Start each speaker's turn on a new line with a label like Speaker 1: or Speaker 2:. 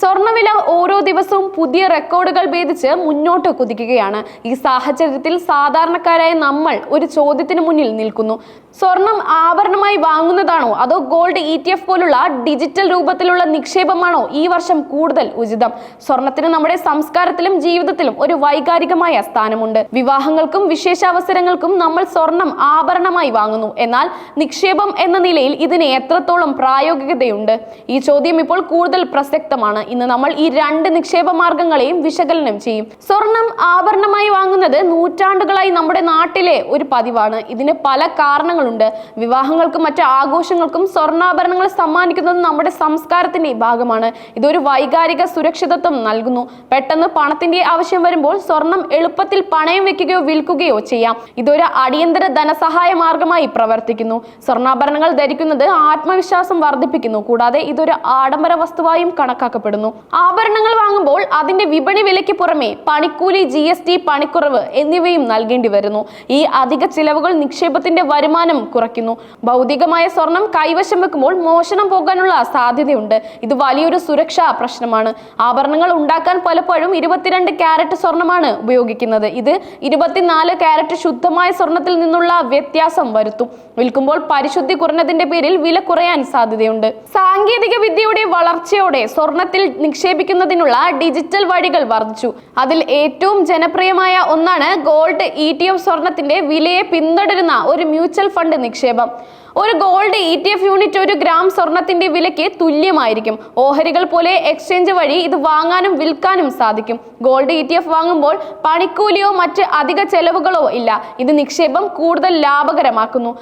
Speaker 1: സ്വർണവില ഓരോ ദിവസവും പുതിയ റെക്കോർഡുകൾ ഭേദിച്ച് മുന്നോട്ട് കുതിക്കുകയാണ്. ഈ സാഹചര്യത്തിൽ സാധാരണക്കാരായ നമ്മൾ ഒരു ചോദ്യത്തിന് മുന്നിൽ നിൽക്കുന്നു. സ്വർണം ആഭരണമായി വാങ്ങുന്നതാണോ? അതോ ഗോൾഡ് ഇ ടി എഫ് പോലുള്ള ഡിജിറ്റൽ രൂപത്തിലുള്ള നിക്ഷേപമാണോ ഈ വർഷം കൂടുതൽ ഉചിതം? സ്വർണത്തിന് നമ്മുടെ സംസ്കാരത്തിലും ജീവിതത്തിലും ഒരു വൈകാരികമായ സ്ഥാനമുണ്ട്. വിവാഹങ്ങൾക്കും വിശേഷാവസരങ്ങൾക്കും നമ്മൾ സ്വർണം ആഭരണമായി വാങ്ങുന്നു. എന്നാൽ നിക്ഷേപം എന്ന നിലയിൽ ഇതിന് എത്രത്തോളം പ്രായോഗികതയുണ്ട്? ഈ ചോദ്യം ഇപ്പോൾ കൂടുതൽ പ്രസക്തമാണ്. ഇന്ന് നമ്മൾ ഈ രണ്ട് നിക്ഷേപ മാർഗങ്ങളെയും വിശകലനം ചെയ്യും. സ്വർണം ആഭരണമായി വാങ്ങുന്നത് നൂറ്റാണ്ടുകളായി നമ്മുടെ നാട്ടിലെ ഒരു പതിവാണ്. ഇതിന് പല കാരണങ്ങളുണ്ട്. വിവാഹങ്ങൾക്കും മറ്റ് ആഘോഷങ്ങൾക്കും സ്വർണാഭരണങ്ങൾ സമ്മാനിക്കുന്നത് നമ്മുടെ സംസ്കാരത്തിന്റെ ഭാഗമാണ്. ഇതൊരു വൈകാരിക സുരക്ഷിതത്വം നൽകുന്നു. പെട്ടെന്ന് പണത്തിന്റെ ആവശ്യം വരുമ്പോൾ സ്വർണം എളുപ്പത്തിൽ പണയം വെക്കുകയോ വിൽക്കുകയോ ചെയ്യാം. ഇതൊരു അടിയന്തര ധനസഹായ മാർഗമായി പ്രവർത്തിക്കുന്നു. സ്വർണാഭരണങ്ങൾ ധരിക്കുന്നത് ആത്മവിശ്വാസം വർദ്ധിപ്പിക്കുന്നു. കൂടാതെ ഇതൊരു ആഡംബര വസ്തുവായും കണക്കാക്കപ്പെടുന്നു. ആഭരണങ്ങൾ വാങ്ങുമ്പോൾ അതിന്റെ വിപണി വിലയ്ക്ക് പുറമെ പണിക്കൂലി ജി എസ് ടി പണിക്കുറവ് എന്നിവയും നൽകേണ്ടി വരുന്നു. ഈ അധിക ചിലവുകൾ നിക്ഷേപത്തിന്റെ വരുമാനം കുറയ്ക്കുന്നു. ഭൗതികമായ സ്വർണം കൈവശം വെക്കുമ്പോൾ മോഷണം പോകാനുള്ള സാധ്യതയുണ്ട്. ഇത് വലിയൊരു സുരക്ഷാ പ്രശ്നമാണ്. ആഭരണങ്ങൾ ഉണ്ടാക്കാൻ പലപ്പോഴും ഇരുപത്തിരണ്ട് ക്യാരറ്റ് സ്വർണമാണ് ഉപയോഗിക്കുന്നത്. ഇത് ഇരുപത്തിനാല് ക്യാരറ്റ് ശുദ്ധമായ സ്വർണത്തിൽ നിന്നുള്ള വ്യത്യാസം വരുത്തും. വിൽക്കുമ്പോൾ പരിശുദ്ധി കുറഞ്ഞതിന്റെ പേരിൽ വില കുറയാൻ സാധ്യതയുണ്ട്. സാങ്കേതിക വിദ്യയുടെ വളർച്ചയോടെ സ്വർണത്തിൽ നിക്ഷേപിക്കുന്നതിനുള്ള ഡിജിറ്റൽ വഴികൾ വർദ്ധിച്ചു. അതിൽ ഏറ്റവും ജനപ്രിയമായ ഒന്നാണ് ഗോൾഡ് ഇ ടി എഫ് സ്വർണത്തിന്റെ വിലയെ പിന്തുടരുന്ന ഒരു മ്യൂച്വൽ ഫണ്ട് നിക്ഷേപം. ഒരു gold E T F unit ഒരു ഗ്രാം സ്വർണത്തിന്റെ വിലയ്ക്ക് തുല്യമായിരിക്കും. ഓഹരികൾ പോലെ എക്സ്ചേഞ്ച് വഴി ഇത് വാങ്ങാനും വിൽക്കാനും സാധിക്കും. ഗോൾഡ് ഇ ടി എഫ് വാങ്ങുമ്പോൾ പണിക്കൂലിയോ മറ്റ് അധിക ചെലവുകളോ ഇല്ല. ഇത് നിക്ഷേപം കൂടുതൽ ലാഭകരമാക്കുന്നു.